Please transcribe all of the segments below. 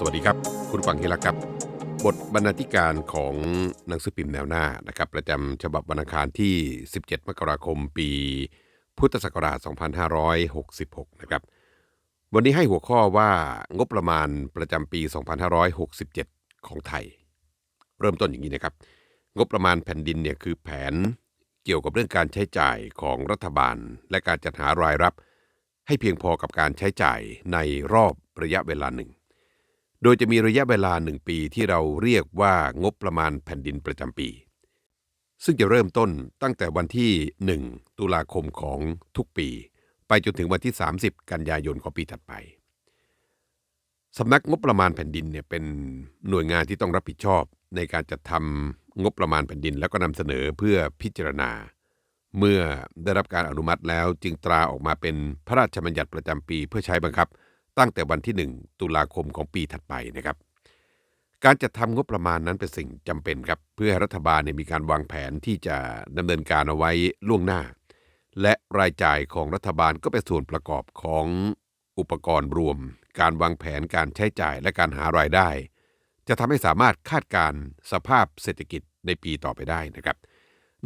สวัสดีครับ คุณฟังเฮลักครับ บทบรรณาธิการของหนังสือพิมพ์แนวหน้านะครับ ประจำฉบับวันอังคารที่ 17 มกราคมปี พุทธศักราช 2566 นะครับ วันนี้ให้หัวข้อว่างบประมาณประจำปี 2567 ของไทย เริ่มต้นอย่างนี้นะครับ งบประมาณแผ่นดินเนี่ยคือแผนเกี่ยวกับเรื่องการใช้จ่ายของรัฐบาล และการจัดหารายรับ ให้เพียงพอกับการใช้จ่ายในรอบระยะเวลาหนึ่ง โดยจะมีระยะเวลาหนึ่งปีที่เราเรียกว่างบประมาณแผ่นดินประจำปี ซึ่งจะเริ่มต้นตั้งแต่วันที่ 1 ตุลาคมของทุกปี ไปจนถึงวันที่ 30 กันยายนของปีถัดไปสำนักงบประมาณแผ่นดินเนี่ยเป็นหน่วยงานที่ต้องรับผิดชอบในการจัดทำงบประมาณแผ่นดิน แล้วก็นำเสนอเพื่อพิจารณา เมื่อได้รับการอนุมัติแล้วจึงตราออกมาเป็นพระราชบัญญัติประจำปี เพื่อใช้บังคับ ตั้งแต่วันที่ 1 ตุลาคมของปีถัดไปนะครับ การจัดทำงบประมาณนั้นเป็นสิ่งจำเป็นครับ เพื่อให้รัฐบาลมีการวางแผนที่จะดำเนินการเอาไว้ล่วงหน้า และรายจ่ายของรัฐบาลก็เป็นส่วนประกอบของอุปกรณ์รวม การวางแผนการใช้จ่ายและการหารายได้ จะทำให้สามารถคาดการณ์สภาพเศรษฐกิจในปีต่อไปได้นะครับ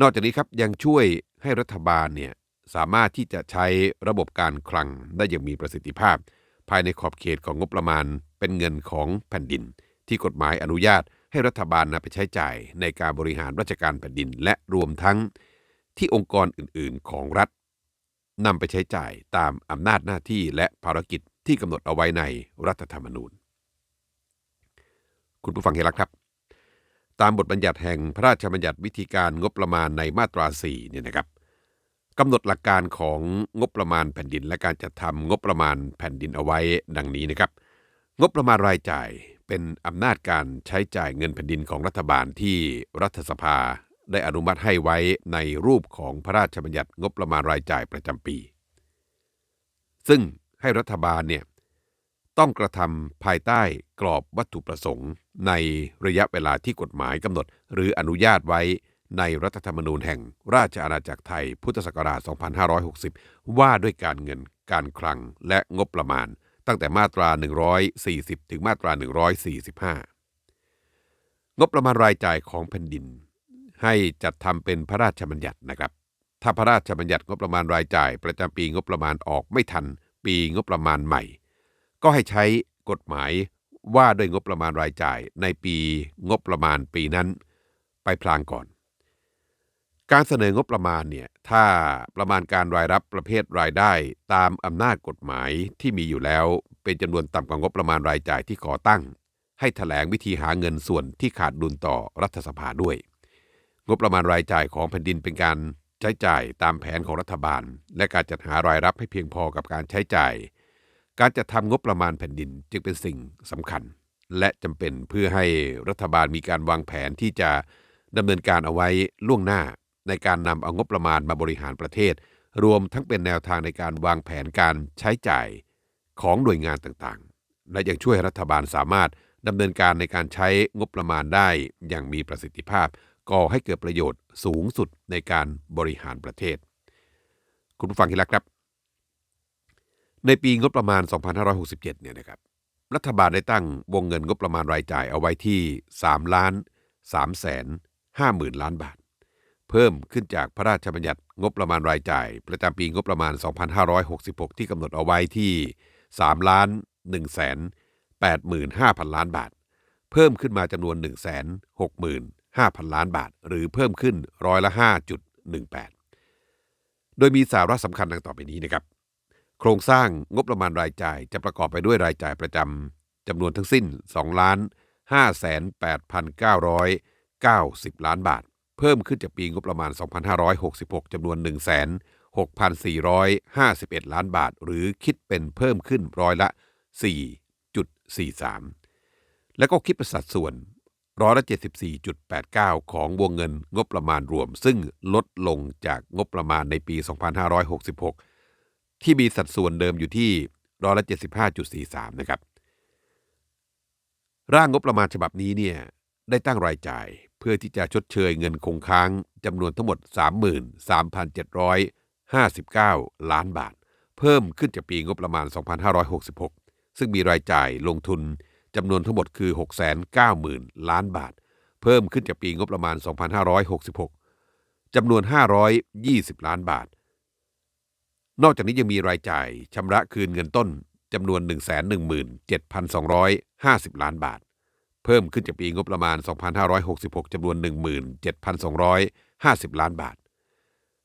นอกจากนี้ครับยังช่วยให้รัฐบาลเนี่ยสามารถที่จะใช้ระบบการคลังได้อย่างมีประสิทธิภาพ ภายในขอบเขตของงบประมาณเป็นเงินของแผ่นดิน ที่กฎหมายอนุญาตให้รัฐบาลนำไปใช้จ่ายในการบริหารราชการแผ่นดิน และรวมทั้งที่องค์กรอื่น ๆ ของรัฐนำไปใช้จ่ายตามอำนาจหน้าที่และภารกิจที่กำหนดเอาไว้ในรัฐธรรมนูญ คุณผู้ฟังเห็นแล้วครับ ตามบทบัญญัติแห่งพระราชบัญญัติวิธีการงบประมาณในมาตรา4เนี่ยนะครับ กำหนดหลักการของงบประมาณแผ่นดิน และการจัดทำงบประมาณแผ่นดินเอาไว้ดังนี้นะครับ งบประมาณรายจ่ายเป็นอำนาจการใช้จ่ายเงินแผ่นดินของรัฐบาลที่รัฐสภาได้อนุมัติให้ไว้ในรูปของพระราชบัญญัติงบประมาณรายจ่ายประจำปี ซึ่งให้รัฐบาลเนี่ยต้องกระทำภายใต้กรอบวัตถุประสงค์ในระยะเวลาที่กฎหมายกำหนด หรืออนุญาตไว้ ในรัฐธรรมนูญแห่งราชอาณาจักรไทยพุทธศักราช 2560 ว่าด้วยการเงินการคลังและงบประมาณ ตั้งแต่มาตรา 140 ถึงมาตรา 145 งบประมาณรายจ่ายของแผ่นดิน ให้จัดทำเป็นพระราชบัญญัตินะครับ ถ้าพระราชบัญญัติงบประมาณรายจ่าย ประจำปีงบประมาณออกไม่ทัน ปีงบประมาณใหม่ ก็ให้ใช้กฎหมายว่าด้วยงบประมาณรายจ่ายในปีงบประมาณปีนั้น ไปพลางก่อน การเสนองบประมาณเนี่ยถ้าประมาณการรายรับประเภทรายได้ตามอำนาจกฎหมายที่มีอยู่แล้ว เป็นจำนวนต่ำกว่างบประมาณรายจ่ายที่ขอตั้ง ให้ถแถลงวิธีหาเงินส่วนที่ขาดดุลต่อรัฐสภาด้วย งบประมาณรายจ่ายของแผ่นดินเป็นการใช้จ่ายตามแผนของรัฐบาล และการจัดหารายรับให้เพียงพอกับการใช้จ่าย การจัดทำงบประมาณแผ่นดินจึงเป็นสิ่งสำคัญ และจำเป็นเพื่อให้รัฐบาลมีการวางแผนที่จะดำเนินการเอาไว้ล่วงหน้า ในการนำเอางบประมาณมาบริหารประเทศ รวมทั้งเป็นแนวทางในการวางแผนการใช้จ่ายของหน่วยงานต่างๆ และยังช่วยให้รัฐบาลสามารถดำเนินการในการใช้งบประมาณได้อย่างมีประสิทธิภาพ ก่อให้เกิดประโยชน์สูงสุดในการบริหารประเทศ คุณผู้ฟังที่รักครับ ในปีงบประมาณ 2567 เนี่ยนะครับ รัฐบาลได้ตั้งวงเงินงบประมาณรายจ่ายเอาไว้ที่3ล้าน3แสน5หมื่นล้านบาท เพิ่มขึ้นจากพระราชบัญญัติงบประมาณรายจ่าย ประจำปีงบประมาณ 2566 ที่กำหนดเอาไว้ที่3ล้าน1แสน8หมื่น5พันล้านบาท เพิ่มขึ้นมาจำนวน 1 6 5 0 0 0 ล้านบาท หรือเพิ่มขึ้นร้อยละ 5.18 โดยมีสาระสำคัญดังต่อไปนี้นะครับ โครงสร้างงบประมาณรายจ่ายจะประกอบไปด้วยรายจ่ายประจำจำนวนทั้งสิ้น2ล้าน58,990 ล้านบาท เพิ่มขึ้นจากปีงบประมาณ 2566 จำนวน 1 6,451 ล้านบาท หรือคิดเป็นเพิ่มขึ้นร้อยละ 4.43 และก็คิดเป็นสัดส่วนร้อยละ 74.89 ของวงเงินงบประมาณรวม ซึ่งลดลงจากงบประมาณในปี 2566 ที่มีสัดส่วนเดิมอยู่ที่ร้อยละ 75.43 นะครับ ร่างงบประมาณฉบับนี้เนี่ยได้ตั้งรายจ่าย เพื่อที่จะชดเชยเงินคงค้างจำนวนทั้งหมด 33,759 ล้านบาท เพิ่มขึ้นจากปีงบประมาณ 2566 ซึ่งมีรายจ่ายลงทุนจำนวนทั้งหมดคือ 690,000 ล้านบาท เพิ่มขึ้นจากปีงบประมาณ 2566 จำนวน 520 ล้านบาท นอกจากนี้ยังมีรายจ่ายชำระคืนเงินต้นจำนวน 117,250 ล้านบาท เพิ่มขึ้นจากปีงบประมาณ 2566จำนวน 17,250 ล้านบาท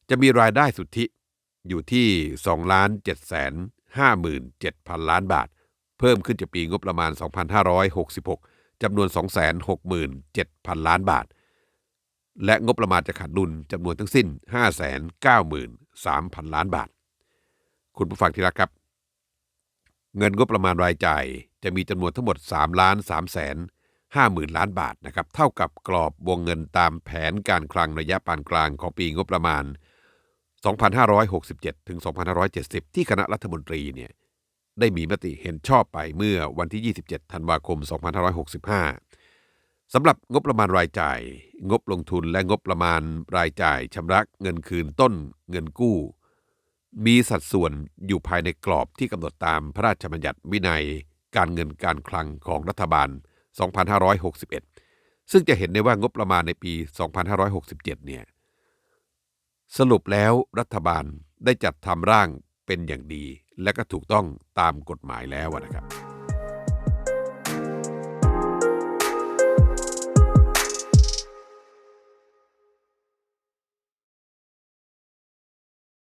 จะมีรายได้สุทธิอยู่ที่2ล้าน7 5 7 0 0 ล้านบาท เพิ่มขึ้นจากปีงบประมาณ 2566จำนวน 267,000 ล้านบาท และงบประมาณจะขาดดุลจำนวนทั้งสิ้น 593,000 ล้านบาท คุณผู้ฟังที่รักครับ เงินงบประมาณรายจ่ายจะมีจำนวนทั้งหมด3ล้าน3แสน 50,000 ล้านบาทนะครับเท่ากับกรอบวงเงินตามแผนการคลังระยะปานกลางของปีงบประมาณ 2567 ถึง 2570 ที่คณะรัฐมนตรีเนี่ยได้มีมติเห็นชอบไปเมื่อวันที่ 27 ธันวาคม 2565 สำหรับงบประมาณรายจ่าย งบลงทุนและงบประมาณรายจ่ายชำระเงินคืนต้นเงินกู้ มีสัดส่วนอยู่ภายในกรอบที่กำหนดตามพระราชบัญญัติวินัย การเงินการคลังของรัฐบาล 2561 ซึ่งจะเห็นได้ว่างบประมาณในปี 2567 เนี่ย สรุปแล้วรัฐบาลได้จัดทำร่างเป็นอย่างดี และก็ถูกต้องตามกฎหมายแล้วนะครับ